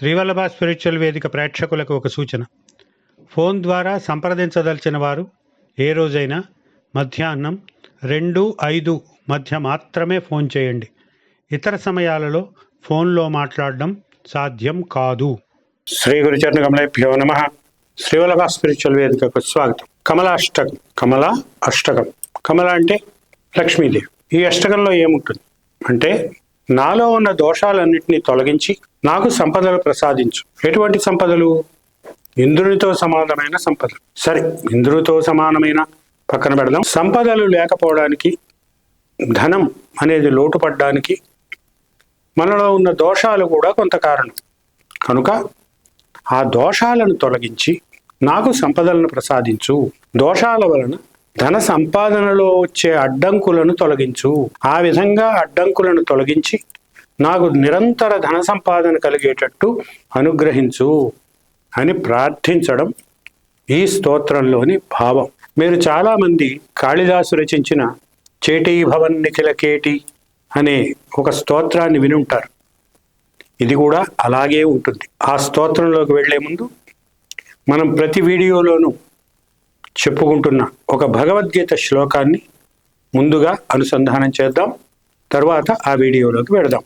Srivallabha spiritual వేదిక ప్రేక్షకులకు ఒక సూచన. ఫోన్ ద్వారా సంప్రదించదలిచిన వారు ఏ రోజైనా మధ్యాహ్నం రెండు ఐదు మధ్య మాత్రమే ఫోన్ చేయండి. ఇతర సమయాలలో ఫోన్లో మాట్లాడడం సాధ్యం కాదు. శ్రీ గురుచరణ కమలేభ్యో నమ. శ్రీవల్లభ స్పిరిచువల్ వేదికకు స్వాగతం. కమల అష్టకం కమల అష్టకం. కమల అంటే లక్ష్మీదేవి. ఈ అష్టకంలో ఏముంటుంది? అంటే నాలో ఉన్న దోషాలన్నింటినీ తొలగించి నాకు సంపదలు ప్రసాదించు. ఎటువంటి సంపదలు? ఇంద్రునితో సమానమైన సంపదలు సరే ఇంద్రునితో సమానమైన పక్కన పెడదాం. సంపదలు లేకపోవడానికి ధనం అనేది లోటుపడ్డానికి మనలో ఉన్న దోషాలు కూడా కొంత కారణం. కనుక ఆ దోషాలను తొలగించి నాకు సంపదలను ప్రసాదించు. దోషాల వలన ధన సంపాదనలో వచ్చే అడ్డంకులను తొలగించు. ఆ విధంగా అడ్డంకులను తొలగించి నాకు నిరంతర ధన సంపాదన కలిగేటట్టు అనుగ్రహించు అని ప్రార్థించడం ఈ స్తోత్రంలోని భావం. మీరు చాలామంది కాళిదాసు రచించిన చేటీ భవన్ నిఖిల కేటి అనే ఒక స్తోత్రాన్ని వినుంటారు ఇది కూడా అలాగే ఉంటుంది. ఆ స్తోత్రంలోకి వెళ్ళే ముందు మనం ప్రతి వీడియోలోనూ చెప్పుకుంటున్న ఒక భగవద్గీత శ్లోకాన్ని ముందుగా అనుసంధానం చేద్దాం. తర్వాత ఆ వీడియోలోకి వెడదాం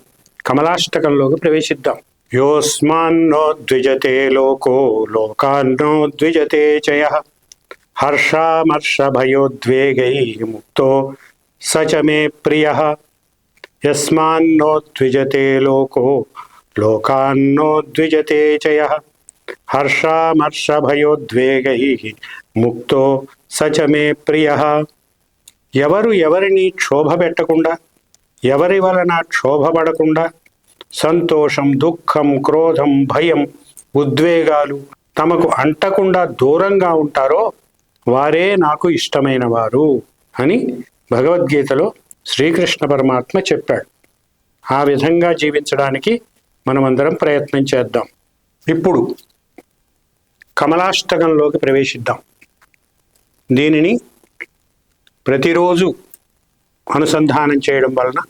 కమలాష్టకంలోకి ప్రవేశిద్దాం. యోస్మాన్నో ద్విజతే లోకో లోకాన్నో ద్విజతే చయ. హర్షామర్ష భయోద్వేగై ముక్తో సచ మే ప్రియ. యస్మాన్నో ద్విజతే లోకో లోకాన్నో ద్విజతే చయ. హర్షామర్షభయోద్వేగై ముక్తో సచ మే ప్రియ ఎవరు ఎవరిని క్షోభ పెట్టకుండా ఎవరి వలన క్షోభపడకుండా సంతోషం దుఃఖం క్రోధం భయం ఉద్వేగాలు తమకు అంటకుండా దూరంగా ఉంటారో వారే నాకు ఇష్టమైన వారు అని భగవద్గీతలో శ్రీకృష్ణ పరమాత్మ చెప్పాడు. ఆ విధంగా జీవించడానికి మనమందరం ప్రయత్నం చేద్దాం. ఇప్పుడు కమలాష్టకంలోకి ప్రవేశిద్దాం. దీనిని ప్రతిరోజు అనుసంధానం చేయడం వలన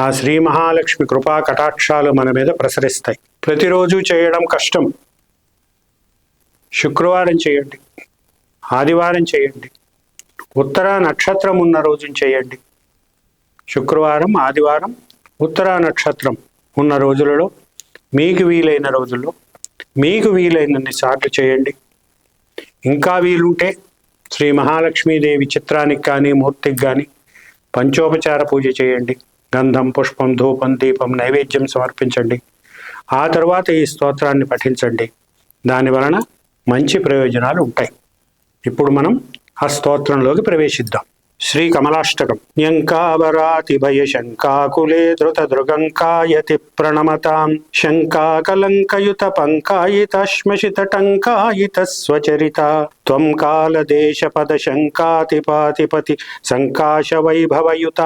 ఆ శ్రీ మహాలక్ష్మి కృపా కటాక్షాలు మన మీద ప్రసరిస్తాయి. ప్రతిరోజు చేయడం కష్టం. శుక్రవారం చేయండి. ఆదివారం చేయండి. ఉత్తర నక్షత్రం ఉన్న రోజున చేయండి. శుక్రవారం ఆదివారం ఉత్తర నక్షత్రం ఉన్న రోజులలో మీకు వీలైన రోజుల్లో మీకు వీలైనన్ని సార్లు చేయండి. ఇంకా వీలుంటే శ్రీ మహాలక్ష్మీదేవి చిత్రానికి కానీ మూర్తికి కానీ పంచోపచార పూజ చేయండి. గంధం పుష్పం ధూపం దీపం నైవేద్యం సమర్పించండి. ఆ తర్వాత ఈ స్తోత్రాన్ని పఠించండి. దాని వలన మంచి ప్రయోజనాలు ఉంటాయి. ఇప్పుడు మనం ఆ స్తోత్రంలోకి ప్రవేశిద్దాం. శ్రీ కమలాష్టకం యంకావరాతి భయ శంకాకులే ధృత దృగంకాయతి ప్రణమతాం శంకాకలంకయుత పంకాయితశ్మశిత టంకాయిత స్వచరిత త్వం కాలదేశ పద శంకాతిపాతిపతి సంకాశ వైభవయుత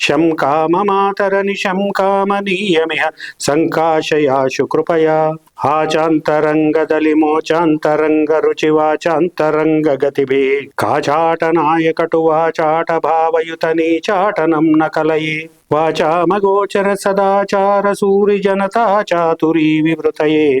శంకామమాతరని శంకామనీయమిహ సంకాశయాశు కృపయా ఆచాంతరంగదలిమోచాంతరంగ రుచివాచాంతరంగ గతిభి కాచాటనాయకటు వాచాట భావయుత నీచాటనం నకలయే. వాచామగోచర సదాచార సూరి జనతా చాతురీ వివృతయే.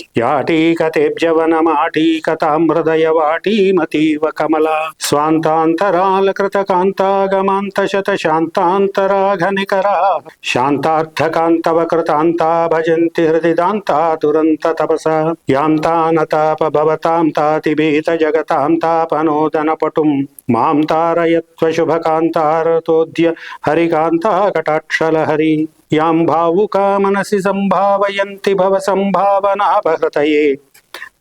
సుమనో వీటీదలక్రముక పాటీర పంక వాటీమతీవ కమల స్వాంతాంతరాల కృతకాంతాగమాంత శత శాంతాంతరాఘనికరా శాంతార్థకాంతవ కృతాంతా భజంతి హృదిదాంతా దురంత తపస యాంతానతాప భవతాం తాతిభీత జగతాం తాపనోదన పటుం మాం తారయత్వ శుభకాంతారతోద్య హరికాంతా కటాక్షలహరి యాం భావుకా మనసి సంభావయంతి భవ సంభావనాపహృతయే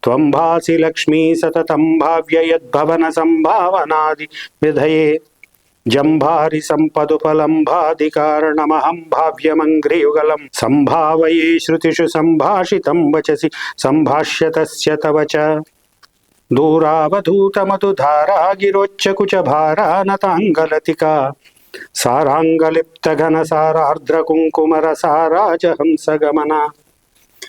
త్వం భాసి లక్ష్మీ సతతం భావ్యయద్భవన సంభావనాది విధయే. జంభారి సంపదుపలంభాది కారణమహం భావ్యమంగ్రియుగలం సంభావయే శృతిషు సంభాషితం వచసి సంభాష్యతస్య తవ చ. దూరావధూతమతు ధారా గిరోచ్చకుచ భారానతాంగలతికా. సారాంగలిప్త ఘన సారార్ద్ర కుంకుమర సారాజహంస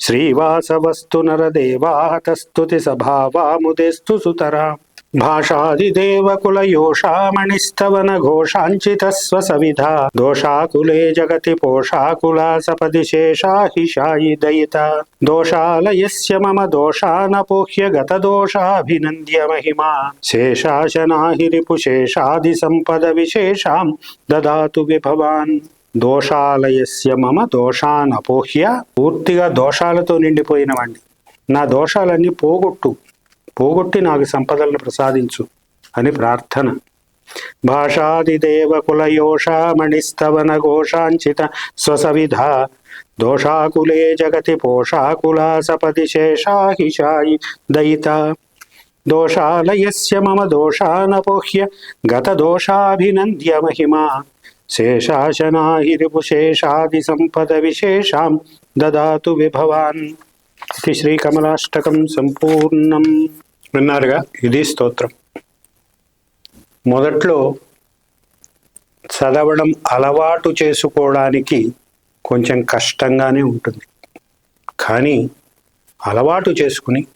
శ్రీవాసవస్తు నరదేవాతస్తుతి సభావాముదేస్తు సుతర. భాషాదిదేవకులయోషామణిస్తవన ఘోషాంచితస్వ సవిధ దోషాకులే జగతి పోషాకులా సపది శేషాహిషాయి దయిత. దోషాలయస్య మమ దోషానపోహ్య గత దోషాభినంద్య మహిమా. శేషాశనాహిరిపు శేషాది సంపద విశేషాం దదాతు విభవాన్. దోషాలయస్య మమ దోషానపోహ్య. పూర్తిగా దోషాలతో నిండిపోయినవండి నా దోషాలన్నీ పోగొట్టు. పోగొట్టి నాకు సంపదలను ప్రసాదించు అని ప్రార్థన. భాషాదిదేవకులయోషామణిస్తవన ఘోషాంచిత స్వసవిధ. దోషాకులే జగతి పోషాకులా సపది శేషాహిషాయి దయిత. దోషాలయస్య మమ దోషానపోహ్య. గత దోషాభినంద్య మహిమా. శేషాశనాహిరిపుశేషాది సంపద విశేషాం దదాతు విభవాన్ ఇది శ్రీకమలాష్టకం సంపూర్ణం విన్నారుగా? ఇది స్తోత్రం. మొదట్లో చదవడం అలవాటు చేసుకోవడానికి కొంచెం కష్టంగానే ఉంటుంది. కానీ అలవాటు చేసుకుని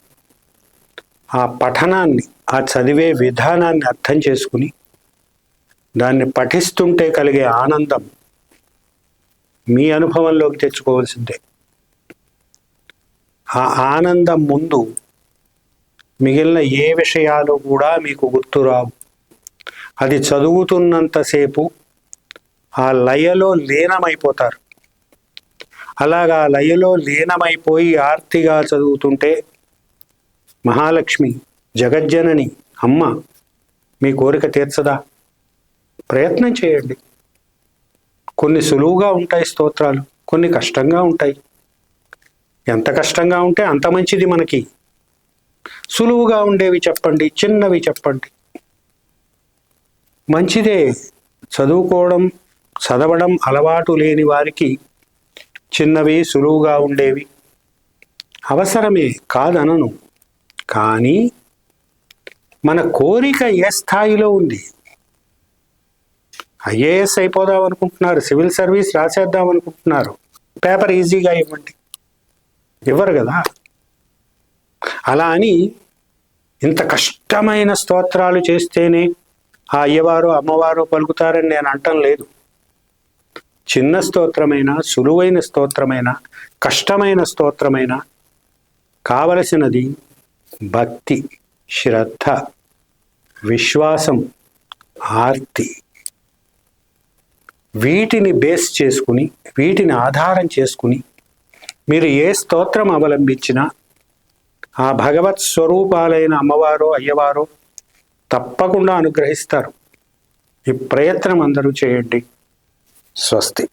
ఆ పఠనాన్ని ఆ చదివే విధానాన్ని అర్థం చేసుకుని దాన్ని పఠిస్తుంటే కలిగే ఆనందం మీ అనుభవంలోకి తెచ్చుకోవాల్సిందే. ఆ ఆనందం ముందు మిగిలిన ఏ విషయాలు కూడా మీకు గుర్తురావు అది చదువుతున్నంతసేపు ఆ లయలో లీనమైపోతారు. అలాగా లయలో లీనమైపోయి ఆర్తిగా చదువుతుంటే మహాలక్ష్మి జగజ్జనని అమ్మ మీ కోరిక తీర్చదా? ప్రయత్నం చేయండి. కొన్ని సులువుగా ఉంటాయి స్తోత్రాలు కొన్ని కష్టంగా ఉంటాయి. ఎంత కష్టంగా ఉంటే అంత మంచిది మనకి. సులువుగా ఉండేవి చెప్పండి చిన్నవి చెప్పండి. మంచిదే. చదువుకోవడం చదవడం అలవాటు లేని వారికి చిన్నవి సులువుగా ఉండేవి. అవసరమే కాదనను. కానీ మన కోరిక ఏ స్థాయిలో ఉంది? ఐఏఎస్ అయిపోదాం అనుకుంటున్నారు సివిల్ సర్వీస్ రాసేద్దాం అనుకుంటున్నారు. పేపర్ ఈజీగా ఇవ్వండి. ఇవ్వరు కదా. అలా అని ఇంత కష్టమైన స్తోత్రాలు చేస్తేనే ఆ అయ్యవారు అమ్మవారు పలుకుతారని నేను అంటం లేదు. చిన్న స్తోత్రమైన సులువైన స్తోత్రమైన కష్టమైన స్తోత్రమైన కావలసినది భక్తి శ్రద్ధ విశ్వాసం ఆర్తి. వీటిని బేస్ చేసుకుని వీటిని ఆధారం చేసుకుని మీరు ఏ స్తోత్రం అవలంబించినా ఆ భగవత్ స్వరూపాలైన అమ్మవారో అయ్యవారో తప్పకుండా అనుగ్రహిస్తారు. ఈ ప్రయత్నం అందరూ చేయండి. స్వస్తి.